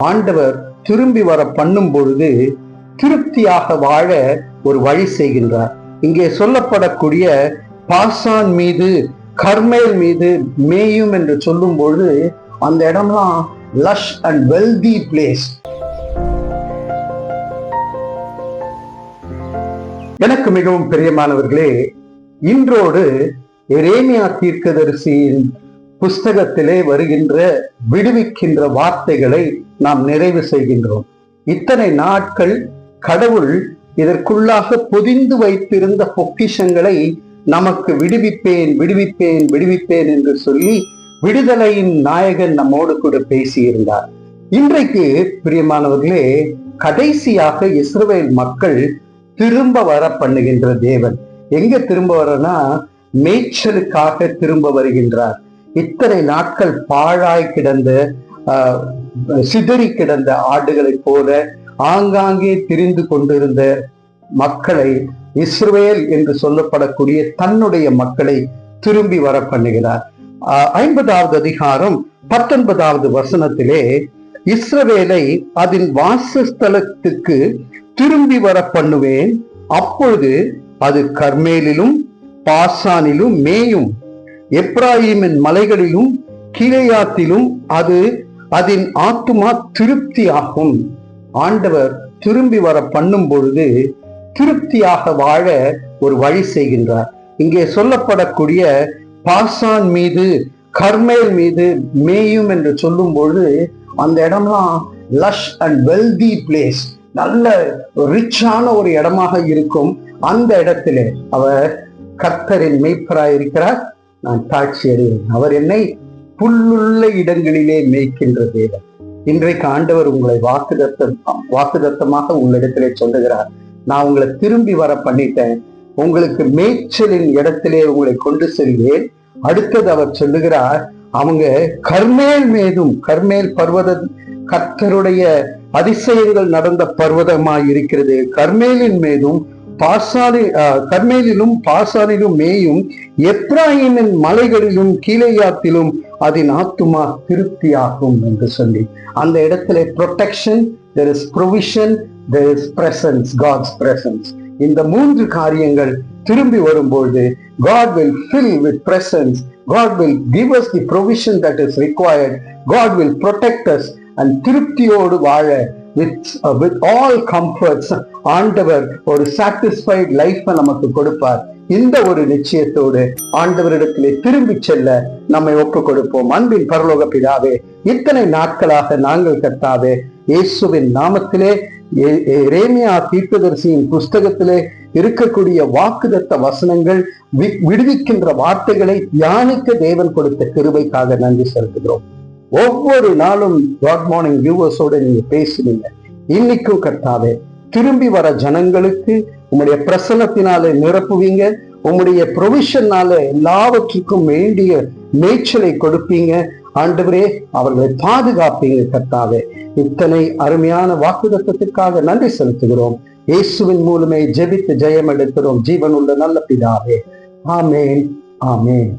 ஆண்டவர் திரும்பி வர பண்ணும் பொழுது திருப்தியாக வாழ ஒரு வழி செய்கின்றார். இங்கே சொல்லப்படக்கூடிய பாசான் மீது கர்மேல் மீது மேயும் என்று சொல்லும் பொழுது அந்த இடம்லாம் லஷ் அண்ட் வெல்தி பிளேஸ் எனக்கு மிகவும் பிரியமானவர்களே இன்றோடு எரேமியா தீர்க்கதரிசியின் புஸ்தகத்திலே வருகின்ற விடுவிக்கின்ற வார்த்தைகளை நாம் நிறைவு செய்கின்றோம். இத்தனை நாட்கள் கடவுள் இதற்குள்ளாக பொதிந்து வைத்திருந்த பொக்கிஷங்களை நமக்கு விடுவிப்பேன் விடுவிப்பேன் விடுவிப்பேன் என்று சொல்லி விடுதலையின் நாயகன் நம்மோடு கூட பேசியிருந்தார். இன்றைக்கு பிரியமானவர்களே கடைசியாக இஸ்ரவேல் மக்கள் திரும்ப வர பண்ணுகின்ற தேவன். எங்க திரும்ப வரனா மேய்ச்சலுக்காக திரும்ப வருகின்றார். இத்தனை நாட்கள் பாழாய் கிடந்த சிதறி கிடந்த ஆடுகளைப் போல ஆங்காங்கே திரிந்து கொண்டிருந்த மக்களை இஸ்ரேல் என்று சொல்லப்படக்கூடிய தன்னுடைய மக்களை திரும்பி வர பண்ணுகிறார். ஆஹ், ஐம்பதாவது அதிகாரம் பத்தொன்பதாவது வசனத்திலே இஸ்ரவேலை அதன் வாசஸ்தலத்துக்கு திரும்பி வர பண்ணுவேன். அப்பொழுது அது கர்மேலிலும் பாசானிலும் மேயும். எப்ராஹிமின் மலைகளிலும் கீழையாத்திலும் அது அதன் ஆத்துமா திருப்தியாகும். ஆண்டவர் திரும்பி வர பண்ணும் பொழுது திருப்தியாக வாழ ஒரு வழி செய்கின்றார். இங்கே சொல்லப்படக்கூடிய பாசான் மீது கர்மேல் மீது மேயும் என்று சொல்லும் பொழுது அந்த இடம்லாம் லஷ் அண்ட் வெல்தி பிளேஸ் நல்ல ரிச்சான ஒரு இடமாக இருக்கும். அந்த இடத்திலே அவர் கர்த்தரின் மெய்ப்பராய் இருக்கிறார் நான் தாட்சி அடைவேன். அவர் என்னை புல்லுள்ள இடங்களிலே மேய்க்கின்ற தேவன். இன்றைக்கு ஆண்டவர் உங்களை வாக்குதத்தம் வாக்குதத்தமாக உங்களிடத்திலே சொல்லுகிறார். நான் உங்களை திரும்பி வர பண்ணிட்டேன். உங்களுக்கு மேய்ச்சலின் இடத்திலே உங்களை கொண்டு செல்வேன். அடுத்தது அவர் சொல்லுகிறார் அவங்க கர்மேல் மேதும் கர்மேல் பர்வத கர்த்தருடைய அதிசயங்கள் நடந்த பர்வதமாய் இருக்கிறது. கர்மேலின் மீதும் பாசாலி கர்மேலிலும் பாசாலிலும் மேயும் எப்ராஹிமின் மலைகளிலும் கீழையாத்திலும் அதன் ஆத்துமா திருப்தியாகும் என்று சொல்லி அந்த இடத்துல protection there is provision there is presence God's presence இந்த மூன்று காரியங்கள் திரும்பி வரும்போது God will fill with presence. God will give us the provision that is required. God will protect us and திருப்தியோடு வாழ வித் வித் ஆல் கம்ஃபர்ட்ஸ் ஆண்டவர் ஒரு satisfied லைஃப்பை நமக்கு கொடுப்பார். இந்த ஒரு நிச்சயத்தோடு ஆண்டவரிடத்திலே திரும்பி செல்ல நம்மை ஒப்பு கொடுப்போம் அன்பின் பரலோக பிதாவே இத்தனை நாட்களாக நாங்கள் கத்தாவே இயேசுவின் நாமத்திலே ரேமியா எரேமியா தீர்க்கதரிசியின் புஸ்தகத்திலே இருக்கக்கூடிய வாக்குதத்த வசனங்கள் வி- விடுவிக்கின்ற வார்த்தைகளை தியானிக்க தேவன் கொடுத்த கிருபைக்காக நன்றி செலுத்துகிறோம். ஒவ்வொரு நாளும் காட் மார்னிங் வியூவர்ஸோட நீங்க பேசுனீங்க இன்னைக்கும் கர்த்தாவே திரும்பி வர ஜனங்களுக்கு உங்களுடைய பிரசனத்தினாலே நிரப்புவீங்க. உங்களுடைய ப்ரொவிஷனால எல்லாவற்றுக்கும் வேண்டிய மேய்ச்சலை கொடுப்பீங்க. ஆண்டவரே அவர்களை பாதுகாப்பீங்க கர்த்தாவே. இத்தனை அருமையான வாக்குதத்தத்திற்காக நன்றி செலுத்துகிறோம். இயேசுவின் மூலமே ஜெபித்து ஜெயம் எடுக்கிறோம் ஜீவனுள்ள நல்ல பிதாவே. ஆமேன். ஆமேன்.